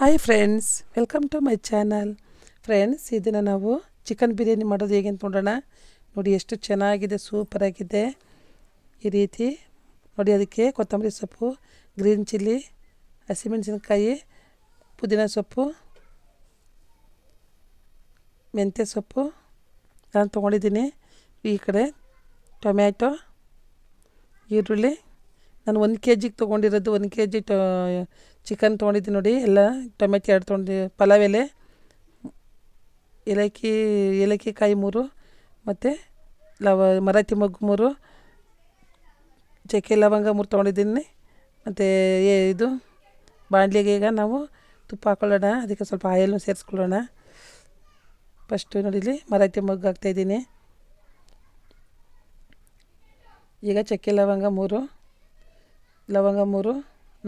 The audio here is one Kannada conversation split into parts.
Hi friends welcome to my channel friends ಇದನ್ನು ನಾವು ಚಿಕನ್ ಬಿರಿಯಾನಿ ಮಾಡೋದು ಹೇಗೆ ಅಂತ ನೋಡೋಣ. ನೋಡಿ ಎಷ್ಟು ಚೆನ್ನಾಗಿದೆ ಸೂಪರಾಗಿದೆ ಈ ರೀತಿ ನೋಡಿ ಅದಕ್ಕೆ ಕೊತ್ತಂಬರಿ ಸೊಪ್ಪು ಗ್ರೀನ್ ಚಿಲ್ಲಿ ಹಸಿಮೆಣಸಿನಕಾಯಿ, ಪುದೀನ ಸೊಪ್ಪು, ಮೆಂತ್ಯ ಸೊಪ್ಪು. ನಾನು ತೊಗೊಂಡಿದ್ದೀನಿ. ಈ ಕಡೆ ಟೊಮ್ಯಾಟೊ, ಈರುಳ್ಳಿ. ನಾನು ಒಂದು ಕೆ ಜಿಗೆ ತೊಗೊಂಡಿರೋದು ಒಂದು ಕೆ ಜಿ ಟೊ ಚಿಕನ್ ತೊಗೊಂಡಿದ್ದೀನಿ ನೋಡಿ, ಎಲ್ಲ ಟೊಮೆಟೊ ಎರಡು ತೊಗೊಂಡು ಪಲಾವ್ ಎಲೆ, ಏಲಕ್ಕಿ ಏಲಕ್ಕಿ ಕಾಯಿ ಮೂರು, ಮತ್ತು ಲವ, ಮರಾಠಿ ಮಗ್ಗು ಮೂರು, ಚಕ್ಕೆ ಲವಂಗ ಮೂರು ತೊಗೊಂಡಿದ್ದೀನಿ, ಮತ್ತು ಏ ಇದು ಬಾಣಲಿಗೆ ಈಗ ನಾವು ತುಪ್ಪ ಹಾಕೊಳ್ಳೋಣ, ಅದಕ್ಕೆ ಸ್ವಲ್ಪ ಆಯಲ್ನು ಸೇರಿಸ್ಕೊಳ್ಳೋಣ. ಫಸ್ಟು ನೋಡಿಲಿ ಮರಾಠಿ ಮೊಗ್ಗು ಹಾಕ್ತಾಯಿದ್ದೀನಿ ಈಗ ಚಕ್ಕೆ ಲವಂಗ ಮೂರು ಲವಂಗ ಮೂರು,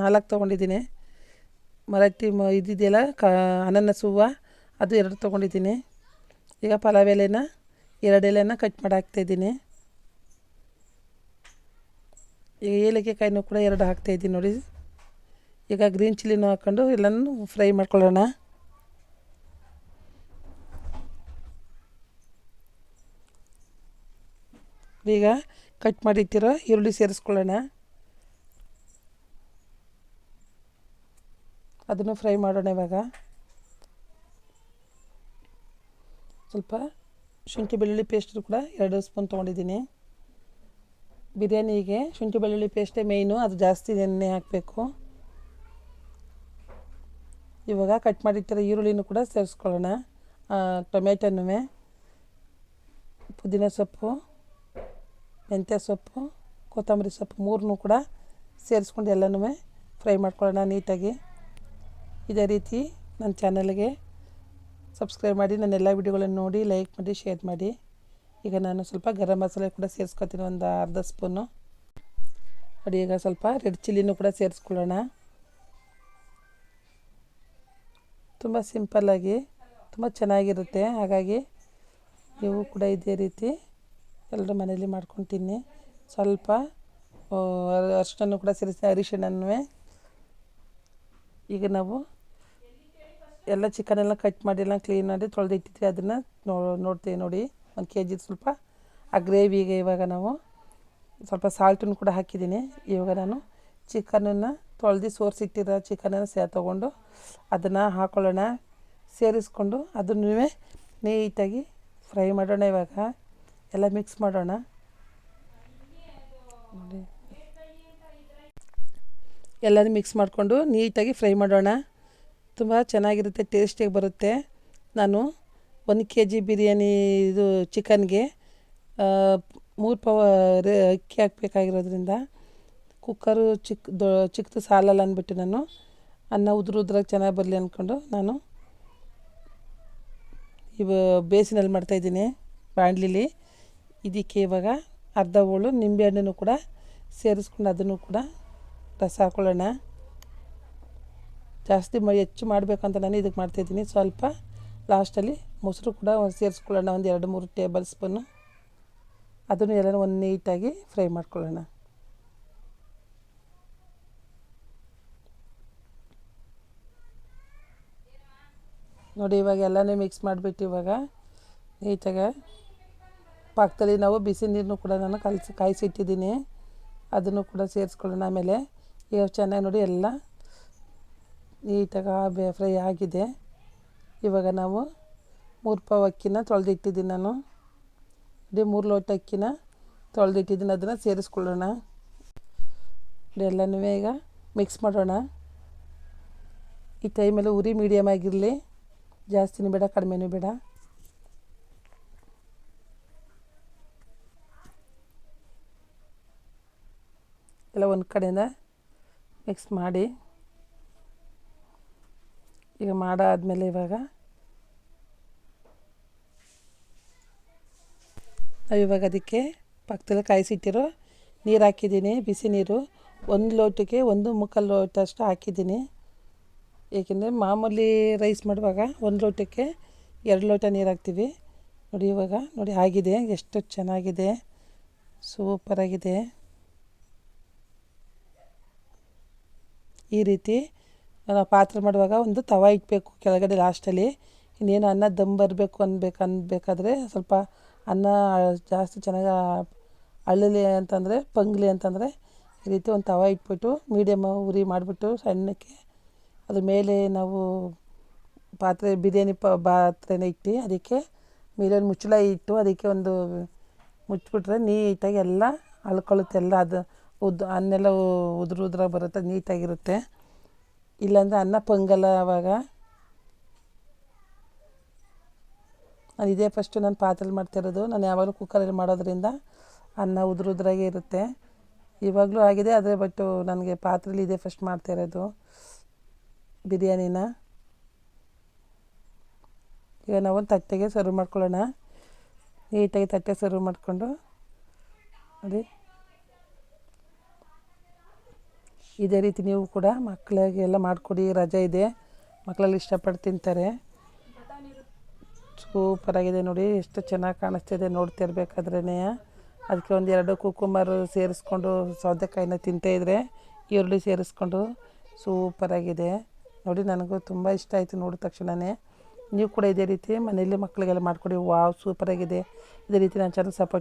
ನಾಲ್ಕು ತೊಗೊಂಡಿದ್ದೀನಿ. ಮರಾಠಿ ಮ ಇದಿದೆಯಲ್ಲ ಕ ಅನನಸ್ ಹೂವು ಅದು ಎರಡು ತೊಗೊಂಡಿದ್ದೀನಿ. ಈಗ ಪಲಾವ್ ಎಲೆನ, ಎರಡು ಎಲೆನ ಕಟ್ ಮಾಡಿ ಹಾಕ್ತಾಯಿದ್ದೀನಿ ಈಗ ಏಲಕ್ಕಿ ಕಾಯಿನೂ ಕೂಡ ಎರಡು ಹಾಕ್ತಾಯಿದ್ದೀನಿ ನೋಡಿ. ಈಗ ಗ್ರೀನ್ ಚಿಲ್ಲಿನೂ ಹಾಕ್ಕೊಂಡು ಎಲ್ಲನೂ ಫ್ರೈ ಮಾಡ್ಕೊಳ್ಳೋಣ. ಈಗ ಕಟ್ ಮಾಡಿಟ್ಟಿರೋ ಈರುಳ್ಳಿ ಸೇರಿಸ್ಕೊಳ್ಳೋಣ. ಅದನ್ನು ಫ್ರೈ ಮಾಡೋಣ ಇವಾಗ. ಸ್ವಲ್ಪ ಶುಂಠಿ ಬೆಳ್ಳುಳ್ಳಿ ಪೇಸ್ಟ್ ಕೂಡ ಎರಡು ಸ್ಪೂನ್ ತೊಗೊಂಡಿದ್ದೀನಿ. ಬಿರಿಯಾನಿಗೆ ಶುಂಠಿ ಬೆಳ್ಳುಳ್ಳಿ ಪೇಸ್ಟೇ ಮೇಯ್ನು ಅದು ಜಾಸ್ತಿ ಎಣ್ಣೆ ಹಾಕಬೇಕು. ಇವಾಗ ಕಟ್ ಮಾಡಿಟ್ಟಿರೋ ಈರುಳ್ಳಿನೂ ಕೂಡ ಸೇರಿಸ್ಕೊಳ್ಳೋಣ. ಟೊಮೆಟೊನೂ, ಪುದೀನ ಸೊಪ್ಪು, ಮೆಂತ್ಯ ಸೊಪ್ಪು, ಕೊತ್ತಂಬರಿ ಸೊಪ್ಪು ಮೂರನ್ನೂ ಕೂಡ ಸೇರಿಸ್ಕೊಂಡು ಎಲ್ಲನೂ ಫ್ರೈ ಮಾಡ್ಕೊಳ್ಳೋಣ ನೀಟಾಗಿ. ಇದೇ ರೀತಿ ನನ್ನ ಚಾನಲ್ಗೆ ಸಬ್ಸ್ಕ್ರೈಬ್ ಮಾಡಿ ನನ್ನ ಎಲ್ಲ ವಿಡಿಯೋಗಳನ್ನು ನೋಡಿ, ಲೈಕ್ ಮಾಡಿ, ಶೇರ್ ಮಾಡಿ. ಈಗ ನಾನು ಸ್ವಲ್ಪ ಗರಂ ಮಸಾಲೆ ಕೂಡ ಸೇರಿಸ್ಕೊತೀನಿ, ಒಂದು ಅರ್ಧ ಸ್ಪೂನು. ನೋಡಿ, ಈಗ ಸ್ವಲ್ಪ ರೆಡ್ ಚಿಲ್ಲಿನೂ ಕೂಡ ಸೇರಿಸ್ಕೊಳ್ಳೋಣ. ತುಂಬ ಸಿಂಪಲ್ಲಾಗಿ ತುಂಬ ಚೆನ್ನಾಗಿರುತ್ತೆ. ಹಾಗಾಗಿ ನೀವು ಕೂಡ ಇದೇ ರೀತಿ ಎಲ್ಲರೂ ಮನೇಲಿ ಮಾಡ್ಕೊಂಡು ತಿನ್ನಿ ಸ್ವಲ್ಪ ಅರಿಶಿನ ಕೂಡ ಸೇರಿಸಿ, ಅರಿಶಿಣನೂ. ಈಗ ನಾವು ಎಲ್ಲ ಚಿಕನೆಲ್ಲ ಕಟ್ ಮಾಡಿ ಎಲ್ಲ ಕ್ಲೀನ್ ಮಾಡಿ ತೊಳೆದು ಇಟ್ಟಿದ್ವಿ. ಅದನ್ನು ನೋ, ನೋಡ್ತೀವಿ ನೋಡಿ. ಒಂದು ಕೆ ಜಿ ಸ್ವಲ್ಪ ಆ ಗ್ರೇವಿಗೆ ಇವಾಗ ನಾವು ಸ್ವಲ್ಪ ಸಾಲ್ಟನ್ನು ಕೂಡ ಹಾಕಿದ್ದೀನಿ. ಇವಾಗ ನಾನು ಚಿಕನನ್ನು ತೊಳೆದು ಸೋರಿಸಿಟ್ಟಿರೋ ಚಿಕನನ್ನು ಸೇ, ತೊಗೊಂಡು ಅದನ್ನು ಹಾಕ್ಕೊಳ್ಳೋಣ ಸೇರಿಸ್ಕೊಂಡು ಅದನ್ನು ನೀಟಾಗಿ ಫ್ರೈ ಮಾಡೋಣ ಇವಾಗ. ಎಲ್ಲ ಮಿಕ್ಸ್ ಮಾಡೋಣ. ನೋಡಿ. ಎಲ್ಲನೂ ಮಿಕ್ಸ್ ಮಾಡಿಕೊಂಡು ನೀಟಾಗಿ ಫ್ರೈ ಮಾಡೋಣ. ತುಂಬ ಚೆನ್ನಾಗಿರುತ್ತೆ ಟೇಸ್ಟಿಯಾಗಿ ಬರುತ್ತೆ. ನಾನು ಒಂದು ಕೆ ಜಿ ಬಿರಿಯಾನಿ ಇದು ಚಿಕನ್ಗೆ ಮೂರು ಪವ ಅಕ್ಕಿ ಹಾಕ್ಬೇಕಾಗಿರೋದ್ರಿಂದ ಕುಕ್ಕರು ಚಿಕ್ಕ ದೊ ಚಿಕ್ಕದು ಸಾಲಲ್ಲ ಅಂದ್ಬಿಟ್ಟು ನಾನು ಅನ್ನ ಉದುರು ಉದ್ರಾಗ ಚೆನ್ನಾಗಿ ಬರಲಿ ಅಂದ್ಕೊಂಡು ನಾನು ಇವ ಬೇಸಿನಲ್ಲಿ ಮಾಡ್ತಾಯಿದ್ದೀನಿ ಬಾಣಲಿಲಿ. ಇದಕ್ಕೆ ಇವಾಗ ಅರ್ಧ ಹೋಳು ನಿಂಬೆಹಣ್ಣನ್ನು ಕೂಡ ಸೇರಿಸ್ಕೊಂಡು ಅದನ್ನು ಕೂಡ ರಸ ಹಾಕ್ಕೊಳ್ಳೋಣ ಜಾಸ್ತಿ ಮ ಹೆಚ್ಚು ಮಾಡಬೇಕಂತ ನಾನು ಇದಕ್ಕೆ ಮಾಡ್ತಾಯಿದ್ದೀನಿ ಸ್ವಲ್ಪ ಲಾಸ್ಟಲ್ಲಿ ಮೊಸರು ಕೂಡ ಸೇರಿಸ್ಕೊಳ್ಳೋಣ. ಒಂದು ಎರಡು ಮೂರು ಟೇಬಲ್ ಸ್ಪೂನು. ಅದನ್ನು ಎಲ್ಲನೂ ಒಂದು ನೀಟಾಗಿ ಫ್ರೈ ಮಾಡ್ಕೊಳ್ಳೋಣ. ನೋಡಿ, ಇವಾಗ ಎಲ್ಲನೂ ಮಿಕ್ಸ್ ಮಾಡಿಬಿಟ್ಟು ಇವಾಗ ನೀಟಾಗಿ ಪಾಕದಲ್ಲಿ ನಾವು ಬಿಸಿ ನೀರನ್ನು ಕೂಡ ನಾನು ಕಲಸಿ ಕಾಯಿಸಿಟ್ಟಿದ್ದೀನಿ. ಅದನ್ನು ಕೂಡ ಸೇರಿಸ್ಕೊಳ್ಳೋಣ. ಆಮೇಲೆ ಈಗ ಚೆನ್ನಾಗಿ ನೋಡಿ, ಎಲ್ಲ ನೀಟಾಗಿ ಫ್ರೈ ಆಗಿದೆ. ಇವಾಗ ನಾವು ಮೂರು ಪಾವು ಅಕ್ಕಿನ ತೊಳೆದಿಟ್ಟಿದ್ದೀನಿ ನಾನು. ಇಡೀ ಮೂರು ಲೋಟ ಅಕ್ಕಿನ ತೊಳೆದಿಟ್ಟಿದ್ದೀನಿ. ಅದನ್ನು ಸೇರಿಸ್ಕೊಳ್ಳೋಣ. ಎಲ್ಲನೂ ಈಗ ಮಿಕ್ಸ್ ಮಾಡೋಣ. ಈ ಟೈಮಲ್ಲಿ ಉರಿ ಮೀಡಿಯಮ್ ಆಗಿರಲಿ. ಜಾಸ್ತಿನೂ ಬೇಡ, ಕಡಿಮೆನೂ ಬೇಡ. ಎಲ್ಲ ಒಂದು ಕಡೆಯಿಂದ ಮಿಕ್ಸ್ ಮಾಡಿ. ಈಗ ಮಾಡಾದಮೇಲೆ ಇವಾಗ. ಇವಾಗ ಅದಕ್ಕೆ ಪಕ್ಕದಲ್ಲಿ ಕಾಯಿಸಿಟ್ಟಿರೋ ನೀರು ಹಾಕಿದ್ದೀನಿ, ಬಿಸಿ ನೀರು. ಒಂದು ಲೋಟಕ್ಕೆ ಒಂದು ಮುಕ್ಕಾಲು ಲೋಟ ಅಷ್ಟು ಹಾಕಿದ್ದೀನಿ. ಏಕೆಂದರೆ ಮಾಮೂಲಿ ರೈಸ್ ಮಾಡುವಾಗ ಒಂದು ಲೋಟಕ್ಕೆ ಎರಡು ಲೋಟ ನೀರು ಹಾಕ್ತೀವಿ. ನೋಡಿ ಇವಾಗ, ನೋಡಿ ಆಗಿದೆ, ಎಷ್ಟು ಚೆನ್ನಾಗಿದೆ ಸೂಪರಾಗಿದೆ ಈ ರೀತಿ ನಾವು ಪಾತ್ರೆ ಮಾಡುವಾಗ ಒಂದು ತವ ಇಡಬೇಕು ಕೆಳಗಡೆ ಲಾಸ್ಟಲ್ಲಿ ಇನ್ನೇನು ಅನ್ನ ದಮ್ ಬರಬೇಕು ಅನ್ಬೇಕು, ಅನ್ಬೇಕಾದ್ರೆ ಸ್ವಲ್ಪ ಅನ್ನ ಜಾಸ್ತಿ ಚೆನ್ನಾಗಿ ಅಳ್ಳಲಿ ಅಂತಂದರೆ, ಪೊಂಗಲಿ ಅಂತಂದರೆ ಈ ರೀತಿ ಒಂದು ತವ ಇಟ್ಬಿಟ್ಟು ಮೀಡಿಯಮ್ ಉರಿ ಮಾಡಿಬಿಟ್ಟು ಸಣ್ಣಕ್ಕೆ ಅದ್ರ ಮೇಲೆ ನಾವು ಪಾತ್ರೆ, ಬಿರಿಯಾನಿ ಪ, ಪಾತ್ರೆನ ಇಟ್ಟು ಅದಕ್ಕೆ ಒಂದು ಮುಚ್ಚಳ ಇಟ್ಟು ಅದಕ್ಕೆ ಒಂದು ಮುಚ್ಚಿಬಿಟ್ರೆ ನೀಟಾಗಿ ಎಲ್ಲ ಅಳ್ಕೊಳ್ಳುತ್ತೆ ಎಲ್ಲ ಅದು ಉದ್ದು ಅನ್ನೆಲ್ಲ ಉದುರು ಉದುರಾಗಿ ಬರುತ್ತೆ, ನೀಟಾಗಿರುತ್ತೆ. ಇಲ್ಲಾಂದರೆ ಅನ್ನ ಪೊಂಗಲ್ಲ ಆವಾಗ ನಾನು ಇದೇ ಫಸ್ಟು ನಾನು ಪಾತ್ರೆಲಿ ಮಾಡ್ತಿರೋದು ನಾನು ಯಾವಾಗಲೂ ಕುಕ್ಕರಲ್ಲಿ ಮಾಡೋದ್ರಿಂದ ಅನ್ನ ಉದುರು ಉದುರಾಗೇ ಇರುತ್ತೆ. ಇವಾಗಲೂ ಆಗಿದೆ, ಆದರೆ ಬಟ್ಟು ನನಗೆ ಪಾತ್ರೆಲಿ ಇದೇ ಫಸ್ಟ್ ಮಾಡ್ತಿರೋದು ಬಿರಿಯಾನಿನ. ಈಗ ನಾವು ಒಂದು ತಟ್ಟೆಗೆ ಸರ್ವ್ ಮಾಡ್ಕೊಳ್ಳೋಣ. ನೀಟಾಗಿ ತಟ್ಟೆ ಸರ್ವ್ ಮಾಡಿಕೊಂಡು. ನೋಡಿ ಇದೇ ರೀತಿ ನೀವು ಕೂಡ ಮಕ್ಕಳಿಗೆ ಎಲ್ಲ ಮಾಡಿಕೊಡಿ, ರಜೆ ಇದೆ. ಮಕ್ಕಳೆಲ್ಲ ಇಷ್ಟಪಟ್ಟು ತಿಂತಾರೆ. ಸೂಪರಾಗಿದೆ ನೋಡಿ, ಎಷ್ಟು ಚೆನ್ನಾಗಿ ಕಾಣಿಸ್ತಿದೆ ನೋಡ್ತಿರ್ಬೇಕಾದ್ರೇ ಅದಕ್ಕೆ ಒಂದು ಎರಡು ಕುಕ್ಕುಂಬರು ಸೇರಿಸ್ಕೊಂಡು ಸೌದೆಕಾಯಿನ ತಿಂತಾಯಿದ್ರೆ ಈರುಳ್ಳಿ ಸೇರಿಸ್ಕೊಂಡು ಸೂಪರಾಗಿದೆ ನೋಡಿ, ನನಗೂ ತುಂಬ ಇಷ್ಟ ಆಯಿತು ನೋಡಿದ ತಕ್ಷಣವೇ ನೀವು ಕೂಡ ಇದೇ ರೀತಿ ಮನೆಯಲ್ಲಿ ಮಕ್ಕಳಿಗೆಲ್ಲ ಮಾಡಿಕೊಡಿ. ವಾವ್ ಸೂಪರಾಗಿದೆ ಇದೇ ರೀತಿ ನಾನು ಚೆನ್ನಾಗಿ ಸಪೋರ್ಟ್